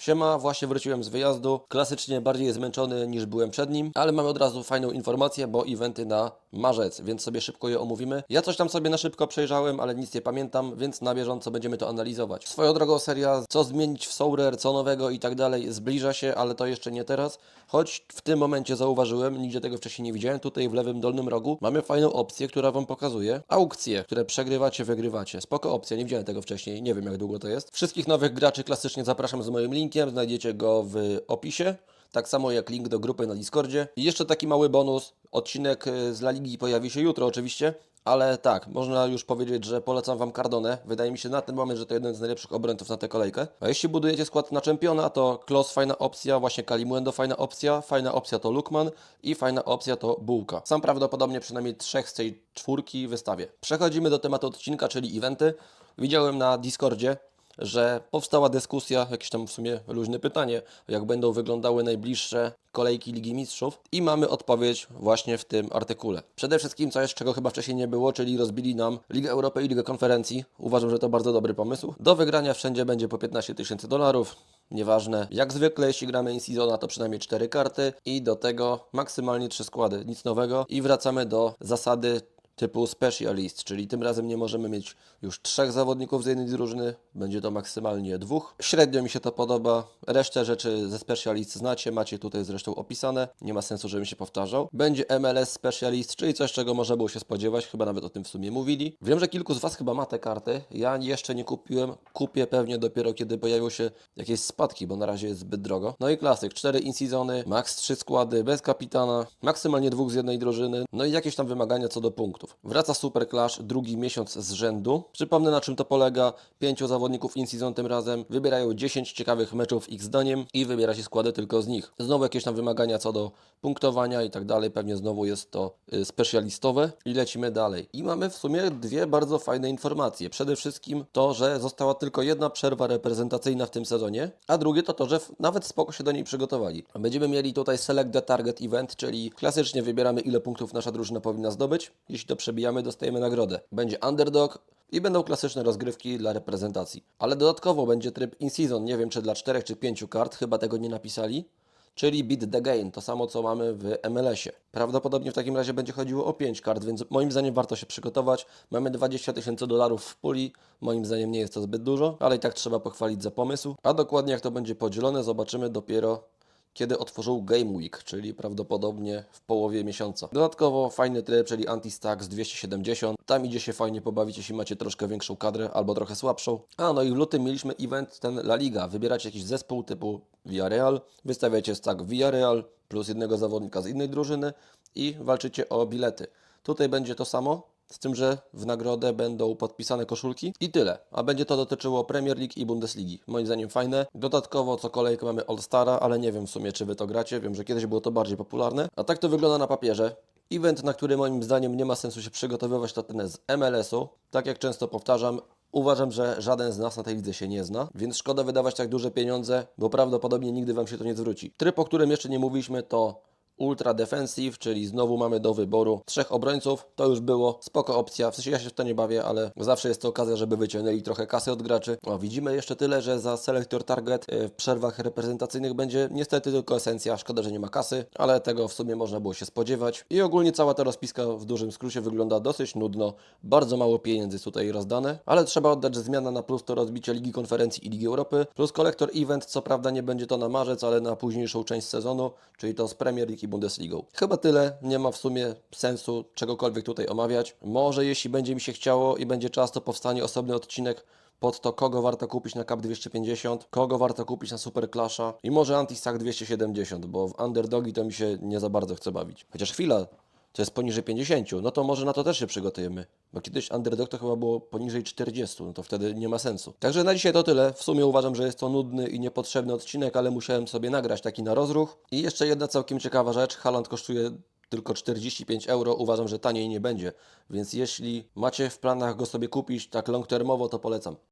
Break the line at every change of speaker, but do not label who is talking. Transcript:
Siema, właśnie wróciłem z wyjazdu. Klasycznie bardziej zmęczony niż byłem przed nim, ale mamy od razu fajną informację, bo eventy na marzec, więc sobie szybko je omówimy. Ja coś tam sobie na szybko przejrzałem, ale nic nie pamiętam, więc na bieżąco będziemy to analizować. Swoją drogą seria, co zmienić w Soulrare, co nowego i tak dalej, zbliża się, ale to jeszcze nie teraz. Choć w tym momencie zauważyłem, nigdzie tego wcześniej nie widziałem, tutaj w lewym dolnym rogu mamy fajną opcję, która Wam pokazuje aukcje, które przegrywacie, wygrywacie. Spoko opcja, nie widziałem tego wcześniej, nie wiem jak długo to jest. Wszystkich nowych graczy klasycznie zapraszam z moim linkiem, znajdziecie go w opisie. Tak samo jak link do grupy na Discordzie. I jeszcze taki mały bonus. Odcinek y, z La Ligi pojawi się jutro oczywiście. Ale tak, można już powiedzieć, że polecam Wam Cardone. Wydaje mi się na ten moment, że to jeden z najlepszych obrońców na tę kolejkę. A jeśli budujecie skład na czempiona, to Klos fajna opcja, właśnie Kalimuendo fajna opcja, fajna opcja to Lukman i fajna opcja to Bułka. Sam prawdopodobnie przynajmniej trzech z tej czwórki wystawię. Przechodzimy do tematu odcinka, czyli eventy. Widziałem na Discordzie, że powstała dyskusja, jakieś tam w sumie luźne pytanie, jak będą wyglądały najbliższe kolejki Ligi Mistrzów i mamy odpowiedź właśnie w tym artykule. Przede wszystkim coś, czego chyba wcześniej nie było, czyli rozbili nam Ligę Europy i Ligę Konferencji. Uważam, że to bardzo dobry pomysł. Do wygrania wszędzie będzie po 15 tysięcy dolarów. Nieważne. Jak zwykle, jeśli gramy in seasona, to przynajmniej 4 karty i do tego maksymalnie 3 składy. Nic nowego. I wracamy do zasady typu specialist, czyli tym razem nie możemy mieć już trzech zawodników z jednej drużyny, będzie to maksymalnie dwóch. Średnio mi się to podoba. Resztę rzeczy ze specialist znacie, macie tutaj zresztą opisane. Nie ma sensu, żebym się powtarzał. Będzie MLS specialist, czyli coś, czego można było się spodziewać, chyba nawet o tym w sumie mówili. Wiem, że kilku z Was chyba ma te karty. Ja jeszcze nie kupiłem, kupię pewnie dopiero kiedy pojawią się jakieś spadki, bo na razie jest zbyt drogo. No i klasyk, 4 in-seasony, max 3 składy, bez kapitana, maksymalnie dwóch z jednej drużyny, no i jakieś tam wymagania co do punktów. Wraca Super Clash drugi miesiąc z rzędu. Przypomnę na czym to polega. Pięciu zawodników in-season tym razem wybierają 10 ciekawych meczów ich zdaniem i wybiera się składy tylko z nich. Znowu jakieś tam wymagania co do punktowania i tak dalej. Pewnie znowu jest to y, specjalistowe i lecimy dalej. I mamy w sumie dwie bardzo fajne informacje. Przede wszystkim to, że została tylko jedna przerwa reprezentacyjna w tym sezonie, a drugie to to, że nawet spoko się do niej przygotowali. Będziemy mieli tutaj Select the Target Event, czyli klasycznie wybieramy ile punktów nasza drużyna powinna zdobyć. Jeśli to przebijamy, dostajemy nagrodę. Będzie underdog, i będą klasyczne rozgrywki dla reprezentacji. Ale dodatkowo będzie tryb in-season, nie wiem czy dla 4 czy 5 kart, chyba tego nie napisali. Czyli beat the game, to samo co mamy w MLS-ie. Prawdopodobnie w takim razie będzie chodziło o 5 kart, więc moim zdaniem warto się przygotować. Mamy 20 tysięcy dolarów w puli, moim zdaniem nie jest to zbyt dużo, ale i tak trzeba pochwalić za pomysł. A dokładnie jak to będzie podzielone zobaczymy dopiero kiedy otworzył Game Week, czyli prawdopodobnie w połowie miesiąca. Dodatkowo fajny tryb, czyli Anti-Stacks 270. Tam idzie się fajnie pobawić, jeśli macie troszkę większą kadrę albo trochę słabszą. A no i w lutym mieliśmy event ten La Liga. Wybieracie jakiś zespół typu Villarreal, wystawiacie stack Villarreal plus jednego zawodnika z innej drużyny i walczycie o bilety. Tutaj będzie to samo, z tym, że w nagrodę będą podpisane koszulki i tyle. A będzie to dotyczyło Premier League i Bundesligi. Moim zdaniem fajne. Dodatkowo co kolejkę mamy All-Stara, ale nie wiem w sumie czy Wy to gracie. Wiem, że kiedyś było to bardziej popularne. A tak to wygląda na papierze. Event, na który moim zdaniem nie ma sensu się przygotowywać, to ten z MLS-u. Tak jak często powtarzam, Uważam, że żaden z nas na tej lidze się nie zna, więc szkoda wydawać tak duże pieniądze, bo prawdopodobnie nigdy Wam się to nie zwróci. Tryb, o którym jeszcze nie mówiliśmy, to Ultra Defensive, czyli znowu mamy do wyboru trzech obrońców. To już było spoko opcja. W sensie ja się w to nie bawię, ale zawsze jest to okazja, żeby wyciągnęli trochę kasy od graczy. O, widzimy jeszcze tyle, że za Selector Target y, w przerwach reprezentacyjnych będzie niestety tylko esencja. Szkoda, że nie ma kasy, ale tego w sumie można było się spodziewać. I ogólnie cała ta rozpiska w dużym skrócie wygląda dosyć nudno. Bardzo mało pieniędzy jest tutaj rozdane, ale trzeba oddać, że zmiana na plus to rozbicie Ligi Konferencji i Ligi Europy, plus Collector Event, co prawda nie będzie to na marzec, ale na późniejszą część sezonu, czyli to z Premier League Bundesligą. Chyba tyle, nie ma w sumie sensu czegokolwiek tutaj omawiać. Może jeśli będzie mi się chciało i będzie czas, to powstanie osobny odcinek pod to, kogo warto kupić na Cup 250, kogo warto kupić na Super Clasha i może Anti-Stack 270, bo w Underdogi to mi się nie za bardzo chce bawić. Chociaż chwila, to jest poniżej 50, no to może na to też się przygotujemy. Bo kiedyś Underdog to chyba było poniżej 40, no to wtedy nie ma sensu. Także na dzisiaj to tyle. W sumie uważam, że jest to nudny i niepotrzebny odcinek, ale musiałem sobie nagrać taki na rozruch. I jeszcze jedna całkiem ciekawa rzecz. Haland kosztuje tylko 45 euro. Uważam, że taniej nie będzie. Więc jeśli macie w planach go sobie kupić tak long termowo, to polecam.